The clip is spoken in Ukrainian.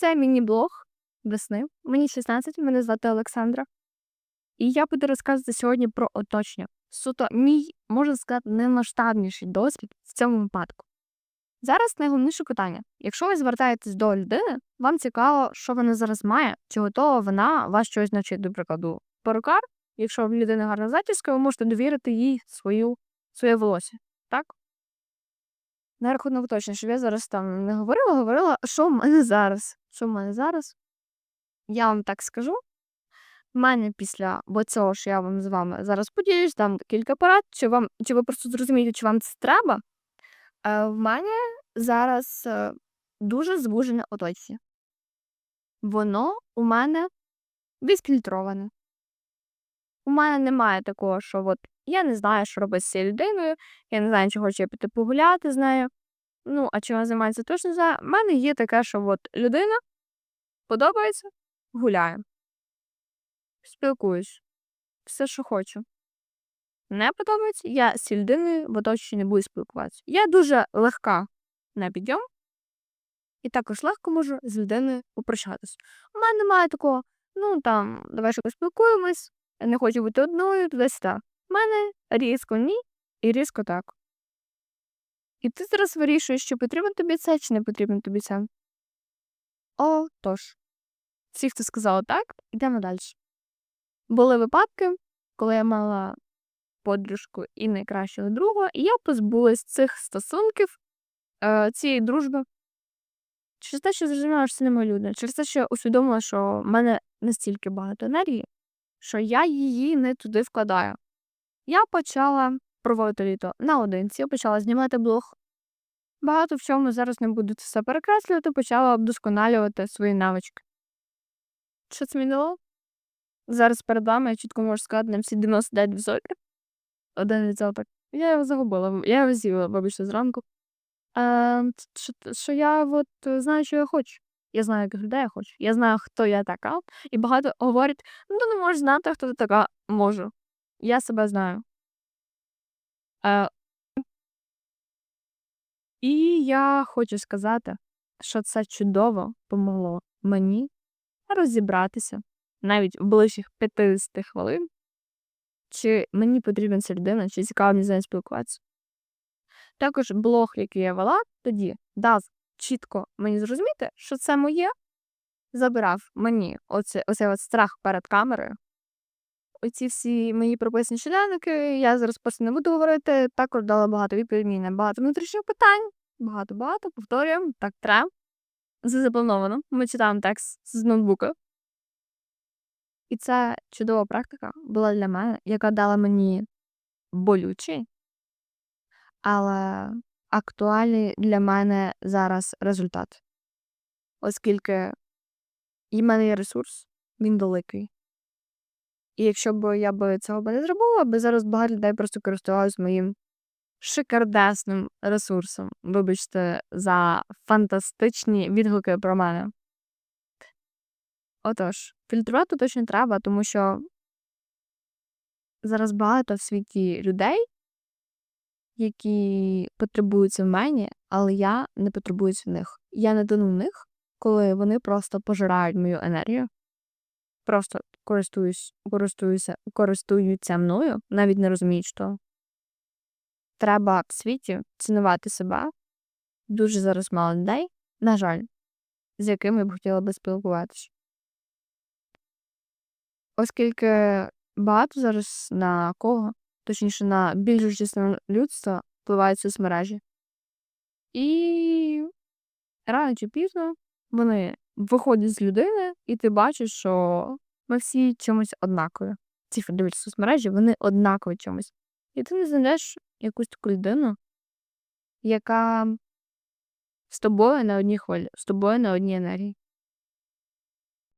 Це міні-блог весни. Мені 16, мене звати Олександра. І я буду розказувати сьогодні про оточення. Суто мій, можна сказати, наймасштабніший досвід в цьому випадку. Зараз найголовніше питання: якщо ви звертаєтесь до людини, вам цікаво, що вона зараз має, чи готова вона вас щось навчити, до прикладу, перукар. Якщо в людини гарна зачіска, ви можете довірити їй свою, своє волосся. Так? На рахунок уточнення, щоб я зараз там не говорила, говорила, що в мене зараз. Що в мене зараз? Я вам так скажу. В мене після бо цього, що я вам з вами зараз поділюсь, дам кілька порад, чи вам, чи ви просто зрозумієте, чи вам це треба. Е, в мене зараз е, дуже звужене оточення. Воно у мене відфільтроване. У мене немає такого, що от я не знаю, що робити з цією людиною, я не знаю, чи хочу я піти погуляти з нею. Ну, а чим займається, точно не знаю. У мене є таке, що от людина подобається, гуляю. Спілкуюсь. Все, що хочу. Не подобається, я з цією людиною в оточенні не буду спілкуватися. Я дуже легка на підйом і також легко можу з людиною попрощатися. У мене немає такого, ну там, давай ще поспілкуємось, не хочу бути одною, туди-сюди. У мене різко ні і різко так. І ти зараз вирішуєш, чи потрібен тобі це, чи не потрібен тобі це. О, тож. Всі, хто сказав так, йдемо далі. Були випадки, коли я мала подружку і найкращого друга, і я позбулась цих стосунків, е, цієї дружби. Через те, що зрозуміла, що це не моя людина, через те, що я усвідомила, що в мене настільки багато енергії, що я її не туди вкладаю. Я почала проводити літо наодинці, почала знімати блог. Багато в чому зараз не буду це все перекреслювати, почала вдосконалювати свої навички. Що змінило? Зараз перед вами я чітко можу сказати на всі 99%. Один відсоток. Я його загубила, я його з'їла, вибачте, зранку. Е, що, що я от знаю, що я хочу. Я знаю, яких людей я хочу. Я знаю, хто я така. І багато говорять: ну, ти не можеш знати, хто ти така. Можу. Я себе знаю. Е, і я хочу сказати, що це чудово помогло мені розібратися навіть в ближчих 50 хвилин, чи мені потрібна ця людина, чи цікаво мені з нею спілкуватися. Також блог, який я вела, тоді дав чітко мені зрозуміти, що це моє, забирав мені оце, оцей от страх перед камерою. Оці всі мої прописані щоденники, я зараз просто не буду говорити, також дала багато відповідей на багато внутрішніх питань, багато-багато, повторюємо, так треба. Це заплановано. Ми читаємо текст з ноутбука. І це чудова практика була для мене, яка дала мені болючий, але актуальний для мене зараз результат. Оскільки в мене є ресурс, він великий. І якщо б я б цього не зробила, би зараз багато людей просто користувалися моїм шикардесним ресурсом. Вибачте, за фантастичні відгуки про мене. Отож, фільтрувати точно треба, тому що зараз багато в світі людей, які потребуються в мені, але я не потребуюсь в них. Я не тону в них, коли вони просто пожирають мою енергію, просто користуюсь, користуюся, користуються мною, навіть не розуміють, що треба в світі цінувати себе. Дуже зараз мало людей, на жаль, з якими б хотіла би спілкуватися. Оскільки багато зараз на кого, точніше, на більшу частину людства впливають соцмережі. І рано чи пізно вони виходять з людини, і ти бачиш, що ми всі чимось однакові. Ці дивляться соцмережі, вони однакові чимось. І ти не знайдеш якусь таку людину, яка з тобою на одній хвилі, з тобою на одній енергії.